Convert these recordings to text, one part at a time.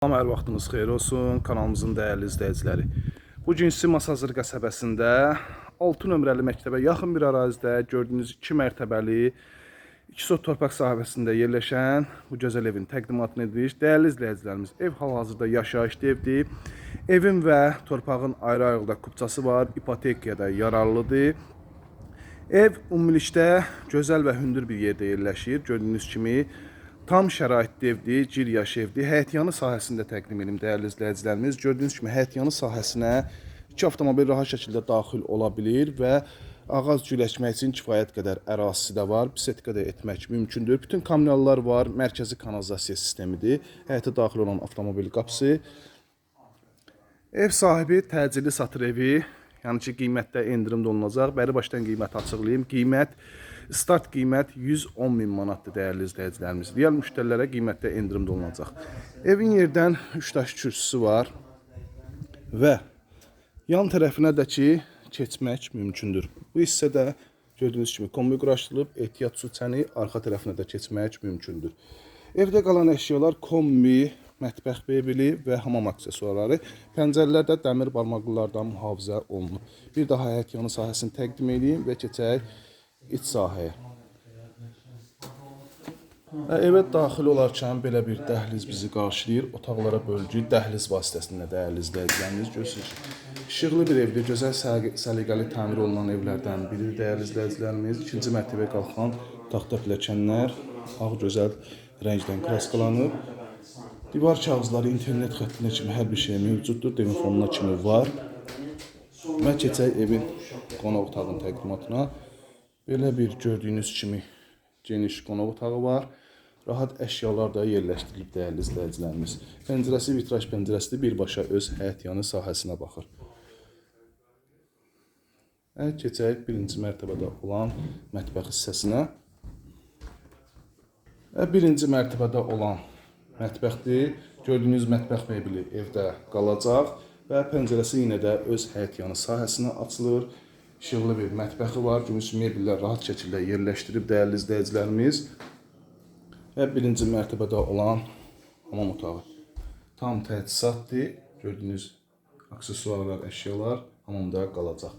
Salam, hər vaxtınız xeyir olsun kanalımızın dəyərli izləyiciləri. Bu gün sizi Masazır qəsəbəsində 6 nömrəli məktəbə yaxın bir ərazidə gördüyünüz 2 mərtəbəli 2 sot torpaq sahəsində yerləşən bu gözəl evin təqdimatını edirik. Dəyərli izləyicilərimiz, ev hal-hazırda yaşayışlı evdir. Evin və torpağın ayrı-ayrılıqda kupçası var, ipotekaya da yararlıdır. Ev ümumilikdə gözəl və hündür bir yerdə yerləşir. Gördüyünüz kimi tam şəraitli evdir, cir yaş evdir. Həyətyanı sahəsində təqdim edim dəyərli izləyicilərimiz. Gördüyünüz kimi həyətyanı sahəsinə iki avtomobil rahat şəkildə daxil ola bilir və ağac güləşmək üçün kifayət qədər ərazisi də var. Bisetka da etmək mümkündür. Bütün kommunallar var, mərkəzi kanalizasiya sistemidir. Həyətə daxil olan avtomobil qapısı. Ev sahibi təcili satır evi. Yəni ki, qiymətdə endirim də olunacaq. Bəri başdan qiyməti açıqlayım. Qiymət start qiymət 110 min manatdır dəyərli izləyicilərimiz. Real müştərilərə qiymətdə endirim də olunacaq. Evin yerdən 3 daş kürsüsü var və yan tərəfinə də ki keçmək mümkündür. Bu hissədə gördüyünüz kimi kombi quraşdırılıb, ehtiyat su çəni arxa tərəfinə də keçmək mümkündür. Evdə qalan əşyalar kombi, mətbəx mebeli və hamam aksesuarları. Pəncərələr də dəmir barmaqlılardan mühafizə olunub. Bir daha həyət yanı sahəsini təqdim edeyim və keçək iç sahəyə. Və evə daxil olarkən belə bir dəhliz bizi qarşılayır. Otaqlara bölgü dəhliz vasitəsilə dəyərli izləyicilərimiz görürsünüz. İşıqlı bir evdir, gözəl səliq- səliqəli təmir olunan evlərdən biridir dəyərli izləyicilərimiz. İkinci mərtəbəyə qalxan taxta pilləkənlər ağ gözəl rəngdən kraskalanıb. Divar kağızları internet xəttinə kimi hər bir şey mövcuddur. Telefonuna kimi var. Və keçək evin qonaq otağının təqdimatına. Belə bir gördüyünüz kimi geniş qonaq otağı var. Rahat əşyalar da yerləşdirilib dəyərli izləyicilərimiz. Pəncərəsi vitraj pəncərəsidir, birbaşa öz həyət yanı sahəsinə baxır. Və keçək birinci mərtəbədə olan mətbəx hissəsinə. Birinci mərtəbədə olan mətbəxdir. Gördüyünüz mətbəx mebeli evdə qalacaq və pəncərəsi yenə də öz həyət yanı sahəsinə açılır. İşıqlı bir mətbəxi var. Gördüyünüz mebellər rahat şəkildə yerləşdirib dəyərli izləyicilərimiz. Və birinci mərtəbədə olan hamam otağı. Tam təchizatdır. Gördüyünüz aksesuarlar, əşyalar hamamda qalacaq.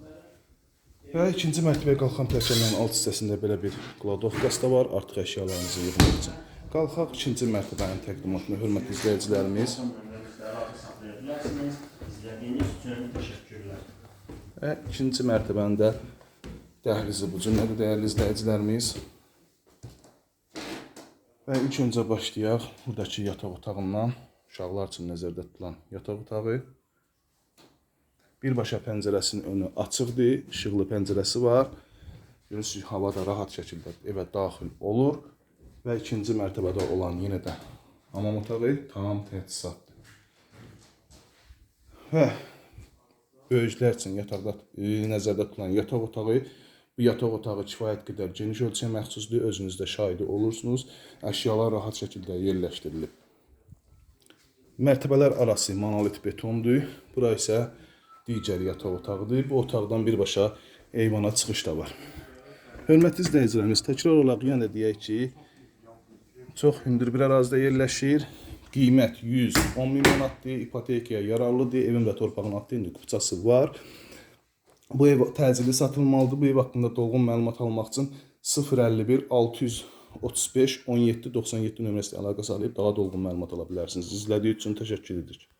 Və ikinci mərtəbəyə qalxan pilləkənlərin alt hissəsində belə bir kladovkası da var, artıq əşyalarınızı yığmaq üçün. Qalxaq ikinci mərtəbənin təqdimatına, hörmətli izləyicilərimiz. İzlediğiniz için teşekkürler. Və ikinci mərtəbənin də dəhlizi bu cümlədə dəyərli izləyicilərimiz. Və ilk öncə başlayaq buradakı yataq otağından. Uşaqlar üçün nəzərdə tutulan yataq otağı. Birbaşa pəncərəsinin önü açıqdır, işıqlı pəncərəsi var. Görürsünüz, hava da rahat şəkildə evə daxil olur və ikinci mərtəbədə olan yenə də hamam otağı tam təchizatdır. Və böyüklər üçün yataqda e, nəzərdə tutulan yataq otağı bu yataq otağı kifayət qədər geniş ölçüyə məxsusdur. Özünüz də şahidi olursunuz. Əşyalar rahat şəkildə yerləşdirilib. Mərtəbələr arası monolit betondur. Bura isə digər yataq otağıdır. Bu otaqdan birbaşa eyvana çıxış da var. Hörmətli izləyicilərimiz, təkrar olaraq yenə də deyək ki, çox hündür bir ərazidə yerləşir. Qiymət 110 min manatdır, ipotekaya yararlıdır, evin və torpağın adlı indi kupçası var. Bu ev təcili satılmalıdır. Bu ev haqqında dolğun məlumat almaq üçün 051 635 17 97 nömrəsi ilə əlaqə saxlayıb daha dolğun məlumat ala bilərsiniz. İzlədiyi üçün təşəkkür edirik.